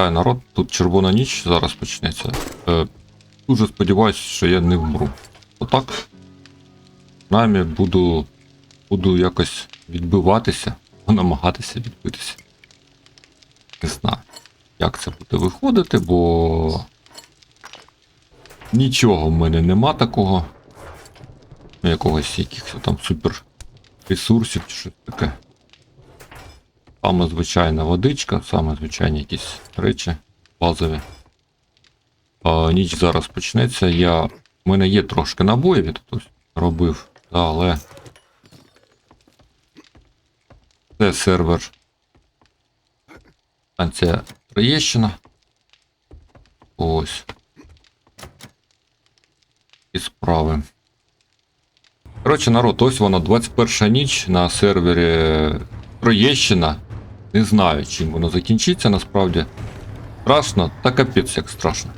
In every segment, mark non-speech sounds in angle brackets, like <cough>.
Вітаю народ, тут червона ніч зараз почнеться. Е, дуже сподіваюся, що я не вмру. Отак. Нами буду, буду якось відбиватися, намагатися відбитися. Не знаю, як це буде виходити, бо нічого в мене нема такого. Якогось якихось там супер ресурсів чи щось таке. Саме звичайна водичка, саме звичайні якісь речі базові. А, ніч зараз почнеться. Я... У мене є трошки набоїв, я тут робив, да, але. Це сервер. Станція Троєщина. Ось. І справи. Коротше, народ, ось вона 21 ніч на сервері Троєщина. Не знаю, чим воно закінчиться насправді. Страшно, та капець як страшно.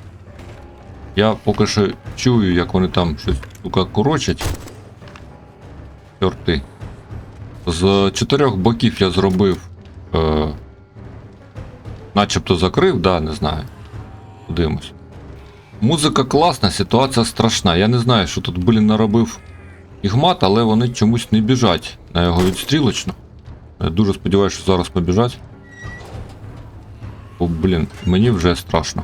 Я поки що чую, як вони там щось сука корочать. Чорти. З чотирьох боків я зробив. Е, начебто закрив, да, не знаю. Подивимось. Музика класна, ситуація страшна. Я не знаю, що тут, блін, наробив ігмат, але вони чомусь не біжать на його відстрілочну. Я дуже сподіваюся, що зараз побіжать. Бо, блін, мені вже страшно.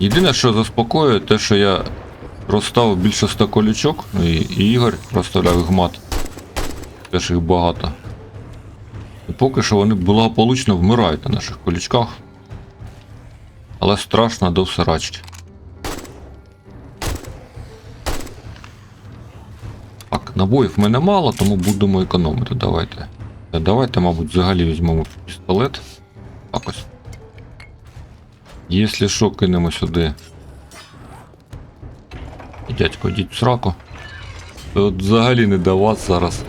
Єдине, що заспокоює, те, що я розставив більше 100 колючок, і, і Ігор розставляв гмат. Теж їх багато. І поки що вони благополучно вмирають на наших колючках. Але страшно до всерачки. Набоїв в мене мало, тому будемо економити. Давайте. Давайте, мабуть, взагалі візьмемо пістолет. Так ось. Якщо що, кинемо сюди. І дядько, йдіть в сраку. От взагалі не до вас зараз.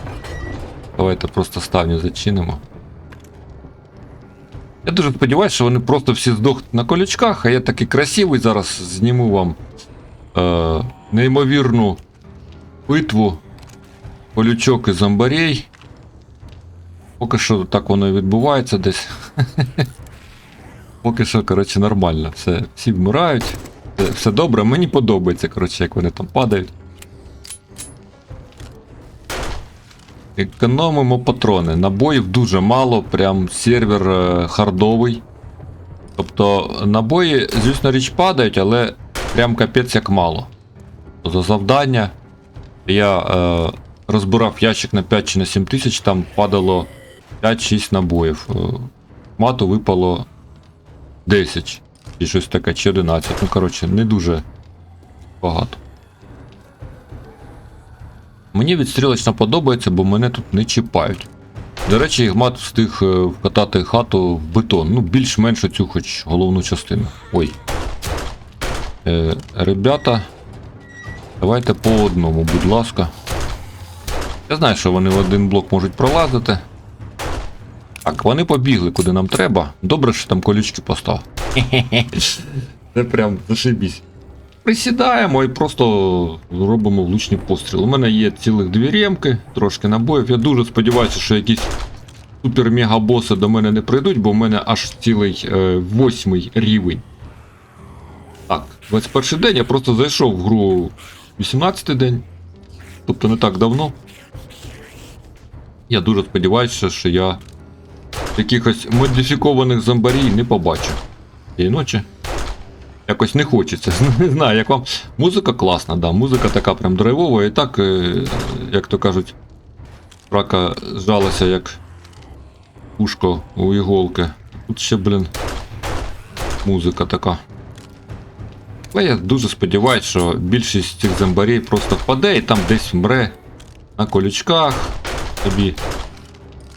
Давайте просто ставню зачинимо. Я дуже сподіваюся, що вони просто всі здохнуть на колючках, а я такий красивий зараз зніму вам е, неймовірну битву колючок і зомбарей. Поки що так воно і відбувається десь. <laughs> Поки що, коротше, нормально. Все, всі вмирають. Все, все добре, мені подобається, коротше, як вони там падають. Економимо патрони. Набоїв дуже мало, прям сервер е, хардовий. Тобто набої, звісно, річ падають, але прям капець як мало. За завдання я е, розбирав ящик на 5 чи на 7 тисяч, там падало 5-6 набоїв. Е, Мату випало 10. І щось таке, чи 11. Ну, коротше, не дуже багато. Мені відстрілочно подобається, бо мене тут не чіпають. До речі, Ігмат встиг е, вкатати хату в бетон. Ну, більш-менш цю хоч головну частину. Ой. Е, ребята, давайте по одному, будь ласка. Я знаю, що вони в один блок можуть пролазити. Так, вони побігли куди нам треба. Добре, що там колючки постав. <laughs> Це прям зашибісь. Присідаємо і просто робимо влучні постріли. У мене є цілих дві ремки, трошки набоїв. Я дуже сподіваюся, що якісь супер-мега-боси до мене не прийдуть, бо в мене аж цілий е, восьмий рівень. Так, 21 день я просто зайшов в гру 18 день. Тобто не так давно. Я дуже сподіваюся, що я якихось модифікованих зомбарій не побачу. Цієї ночі. Якось не хочеться. <laughs> Не знаю, як вам. Музика класна, да. Музика така прям драйвова, і так, е, як то кажуть, рака зжалася як ушко у іголки. Тут ще, блін, музика така. Але я дуже сподіваюся, що більшість цих зомбарей просто впаде і там десь вмре на колючках собі.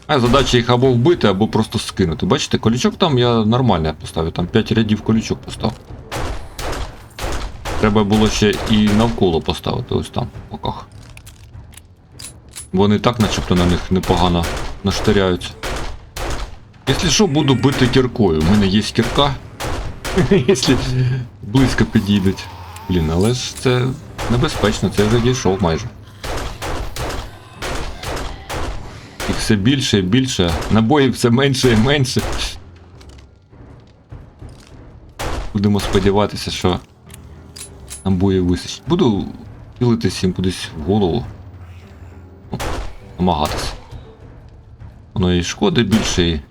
А задача їх або вбити, або просто скинути. Бачите, колючок там я нормально поставив, там 5 рядів колючок поставив. Треба було ще і навколо поставити ось там, в боках. Вони так начебто на них непогано наштиряються. Якщо що, буду бити кіркою. У мене є кірка. <laughs> Якщо близько підійдуть. Блін, але ж це небезпечно, це вже дійшов майже. Їх все більше і більше, набоїв все менше і менше. Будемо сподіватися, що набоїв вистачить. Буду цілитись їм кудись в голову. Намагатися. Воно і шкоди більше, і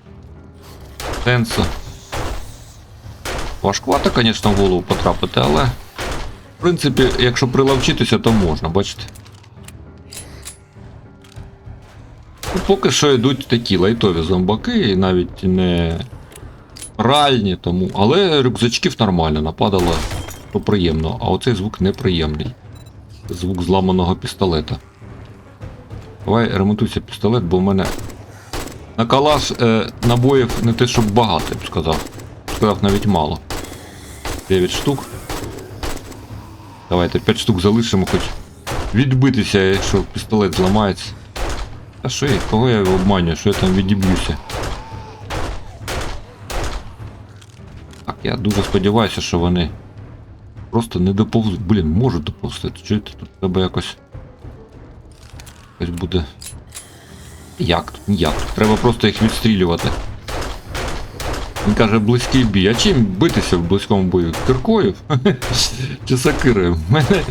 сенсу. Важкувато, звісно, в голову потрапити, але. В принципі, якщо приловчитися, то можна, бачите. Поки що йдуть такі лайтові зомбаки, і навіть не ральні, тому. Але рюкзачків нормально, нападало то приємно, а оцей звук неприємний. Звук зламаного пістолета. Давай ремонтуйся пістолет, бо в мене на калаш е, набоїв не те, щоб багато, я б сказав. Сказав навіть мало. 9 штук. Давайте 5 штук залишимо, хоч відбитися, якщо пістолет зламається. А що я? Кого я обманюю? Що я там відіб'юся? Так, я дуже сподіваюся, що вони просто не доповзуть. Блін, можуть доповзти. Чуєте, тут треба якось. Якось буде. Як тут? Ніяк. Треба просто їх відстрілювати. Він каже, близький бій. А чим битися в близькому бою? Киркою? Чи сакирою? В мене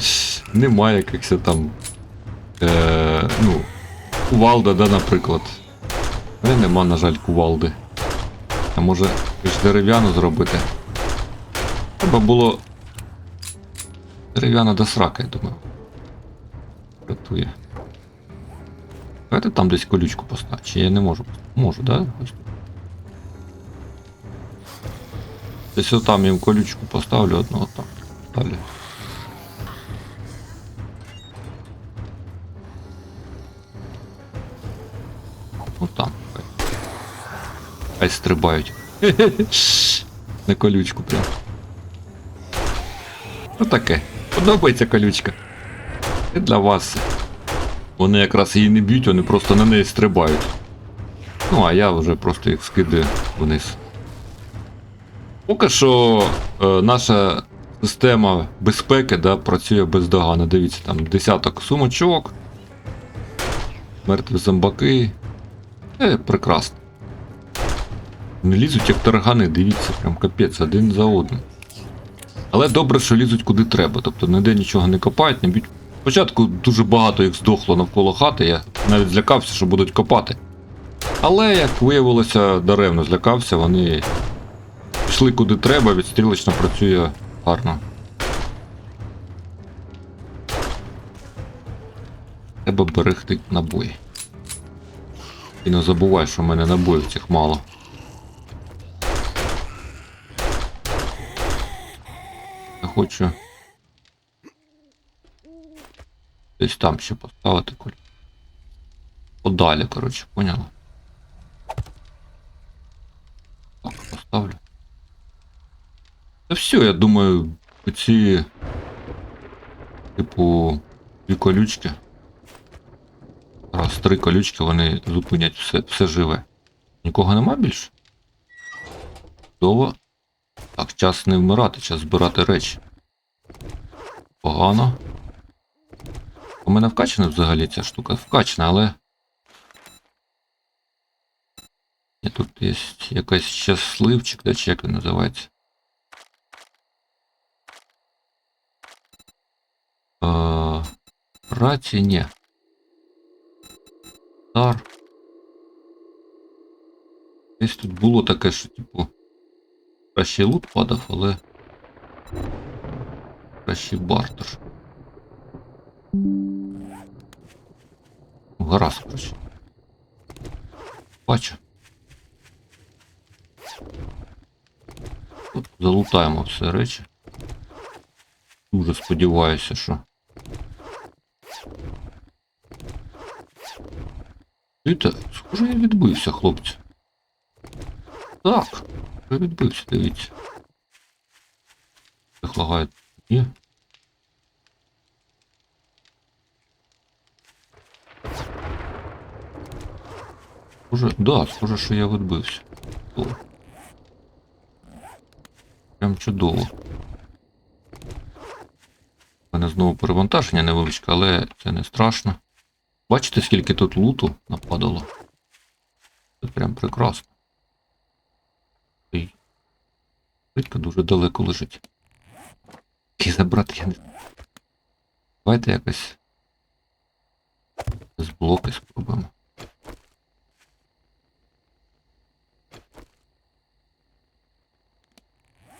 немає якихось там. Е, ну, кувалда, да, наприклад. Мене нема, на жаль, кувалди. А може ж дерев'яну зробити? Треба було. Дерев'яна до срака, я думаю. Рятує. Давайте там десь колючку поставити. Чи я не можу? Можу, да? Десь отам їм колючку поставлю одного там. Далі. Отам. Хай. Хай стрибають. <laughs> На колючку прям. Ну таке. Подобається колючка. І для вас. Вони якраз її не б'ють, вони просто на неї стрибають. Ну, а я вже просто їх скидаю вниз. Поки що е, наша система безпеки да, працює бездоганно. Дивіться, там десяток сумочок, мертві зомбаки. Е, прекрасно. Не лізуть як таргани, дивіться, прям капець, один за одним. Але добре, що лізуть куди треба, тобто ніде нічого не копають, не б'ють. Спочатку дуже багато їх здохло навколо хати, я навіть злякався, що будуть копати. Але, як виявилося, даремно злякався, вони пішли куди треба, відстрілочно працює гарно. Треба берегти набої. І не забувай, що в мене набоїв цих мало. Я хочу. Десь там ще поставити коль. Подалі, коротше, поняла? Так, поставлю. Та все, я думаю, ці. Типу, дві колючки. Раз, три колючки, вони зупинять все, все живе. Нікого нема більше? Чудово. Так, час не вмирати, час збирати речі. Погано. У мене вкачана взагалі ця штука? Вкачана, але. Ні, тут є якийсь щасливчик, да, чи як він називається. Е, Рації, ні. Дар. Десь тут було таке, що, типу. Кращий лут падав, але. Кращий бартер. Гаразд, коротше. Бачу. Тут залутаємо все речі. Дуже сподіваюся, що. Дивіться, схоже, я відбився, хлопці. Так, я відбився, дивіться. Їх лагає. Ні. Схоже, да, схоже, що я відбився. Прям чудово. У мене знову перевантаження невеличке, але це не страшно. Бачите, скільки тут луту нападало? Це прям прекрасно. І Рідка дуже далеко лежить. І забрати я не знаю. Давайте якось з блоки спробуємо.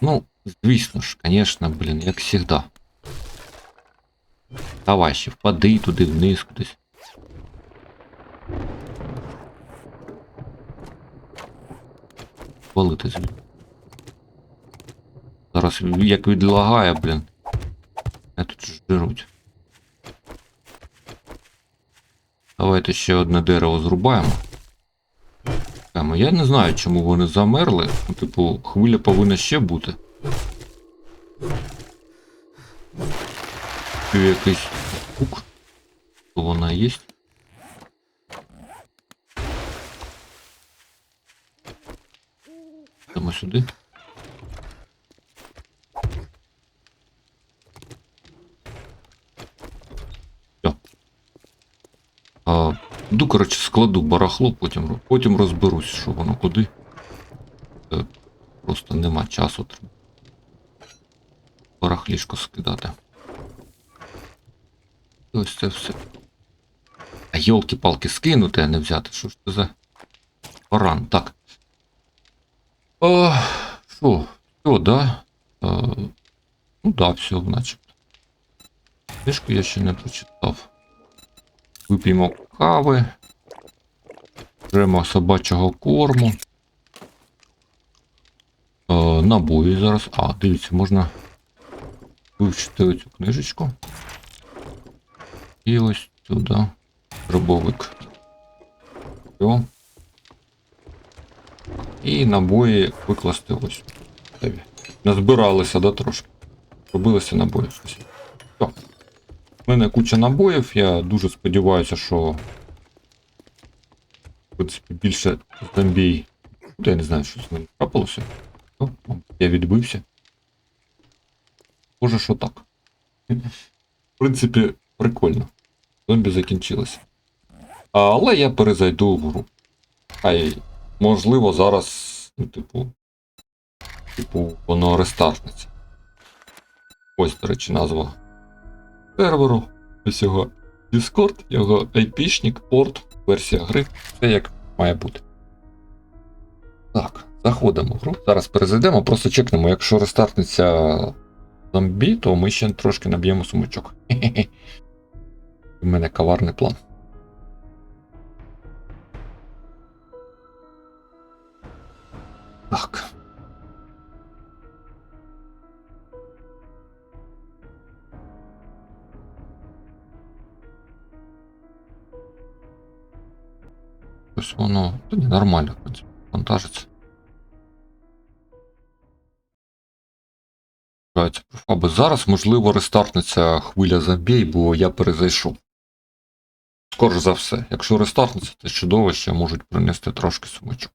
Ну, звісно ж, конечно, блін, як завжди. Давай ще впади туди вниз кудись. Валити звідти. Зараз як відлагає, блін. Я тут жируть. Давайте ще одне дерево зрубаємо. Прямо, Я не знаю, чому вони замерли. Ну, Типу, хвиля повинна ще бути. Якийсь. То вона є. Йдемо сюди. Все. А, коротше, складу барахло, потім, потім розберусь, що воно куди. Е, Просто нема часу. Барахлішко скидати. І Ось це все. А йолки-палки скинути, а не взяти. Що ж це за баран? Так. О, що? Все, да? Е, ну да, все, начебто. Книжку я ще не прочитав. Вип'ємо кави. Беремо собачого корму. Е, набої зараз. А, дивіться, можна вивчити оцю книжечку. І ось сюди. Дробовик. Все. І набої викласти ось. Назбиралися, да, трошки. Робилися набої. Ось. Все. У мене куча набоїв, я дуже сподіваюся, що. В принципі, більше зомбій. Я не знаю, що з ним трапилося. О, я відбився. Може, що так. В принципі, прикольно. Зомбі закінчилося. Але я перезайду в гру. Хай, можливо, зараз, ну, типу. Типу, воно рестартнеться. Ось, до речі, назва серверу. Ось його Discord, його IP-шник, порт, версія гри. Все як має бути. Так, заходимо в гру. Зараз перезайдемо, просто чекнемо. Якщо рестартнеться зомбі, то ми ще трошки наб'ємо сумочок. <laughs> У мене коварний план. Так. Ось воно. Та ні, нормально, в принципі, вантажиться. Грається. Зараз, можливо, рестартнеться хвиля забій, бо я перезайшов. Скорше за все. Якщо рестартнеться, то чудовище можуть принести трошки сумочок.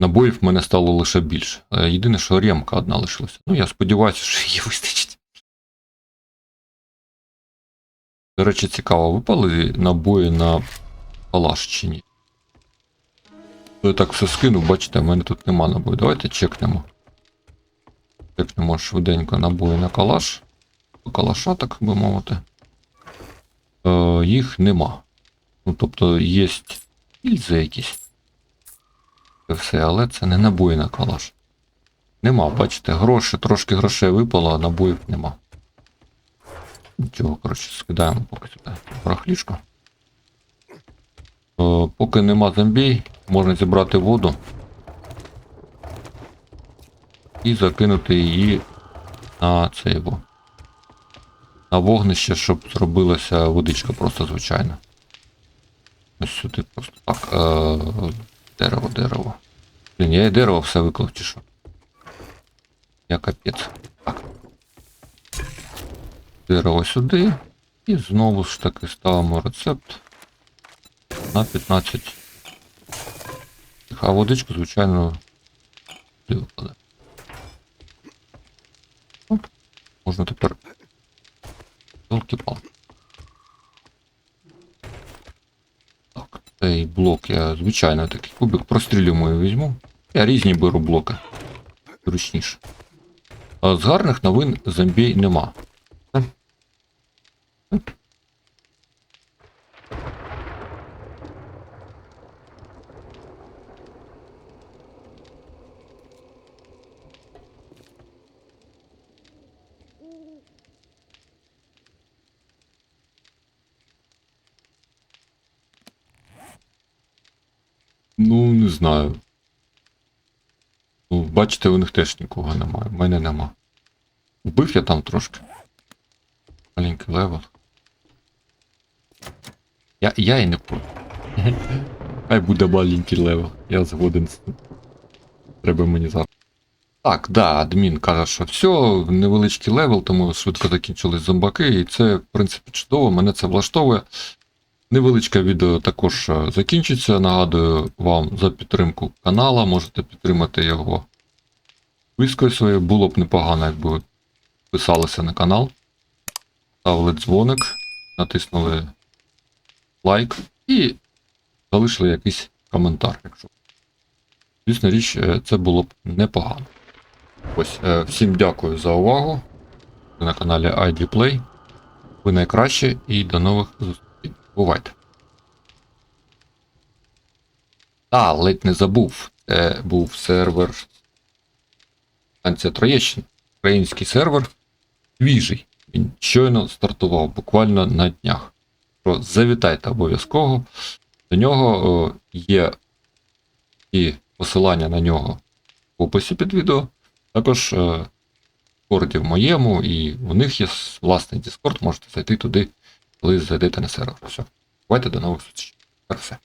Набоїв в мене стало лише більше. Е, Єдине, що ремка одна лишилася. Ну, я сподіваюся, що її вистачить. До речі, цікаво, випали набої на калаш чи ні? Я так все скину, бачите, в мене тут нема набою. Давайте чекнемо. Чекнемо швиденько набої на калаш. Калаша, так би мовити. Е, їх нема. Ну, тобто є гільзи якісь. Це все, але це не набої на калаш. Нема, бачите, гроші, трошки грошей випало, а набоїв нема. Нічого, коротше, скидаємо поки сюди барахлішко. Е, Поки нема зомбій, можна зібрати воду і закинути її на цей. На вогнище, щоб зробилася водичка просто звичайна. Ось сюди просто так. Е, дерево, дерево. Блін, я і дерево все виклав чи що. Я капець. Так. Дерево сюди. І знову ж таки ставимо рецепт на 15. А водичку, звичайно, сюди викладе. Оп. Можна тепер. блок. Я звичайно такий кубик прострілюємо і візьму. Я різні беру блоки. Ручніше. А з гарних новин зомбій нема. Е. Е. Ну, не знаю. Ну, бачите, у них теж нікого немає. У мене нема. Вбив я там трошки. Маленький левел. Я, я і не проти. <laughs> Хай буде маленький левел. Я згоден з цим. Треба мені зараз. Так, да, адмін каже, що все, невеличкий левел, тому швидко закінчились зомбаки, і це, в принципі, чудово, мене це влаштовує. Невеличке відео також е, закінчиться. Нагадую вам за підтримку канала. Можете підтримати його вискою своєю. Було б непогано, якби ви підписалися на канал, ставили дзвоник, натиснули лайк і залишили якийсь коментар. Якщо. Звісно річ, е, це було б непогано. Ось, е, всім дякую за увагу. Ви на каналі ID Play. Ви найкращі і до нових зустрічей. Бувайте. А, ледь не забув. Це був сервер. Станція Троєщина. Український сервер. Свіжий. Він щойно стартував, буквально на днях. Про завітайте обов'язково. До нього о, є і посилання на нього в описі під відео. Також е, в в моєму, і у них є власний Discord, можете зайти туди коли зайдете на сервер. Все. Давайте до нових зустрічей. Все.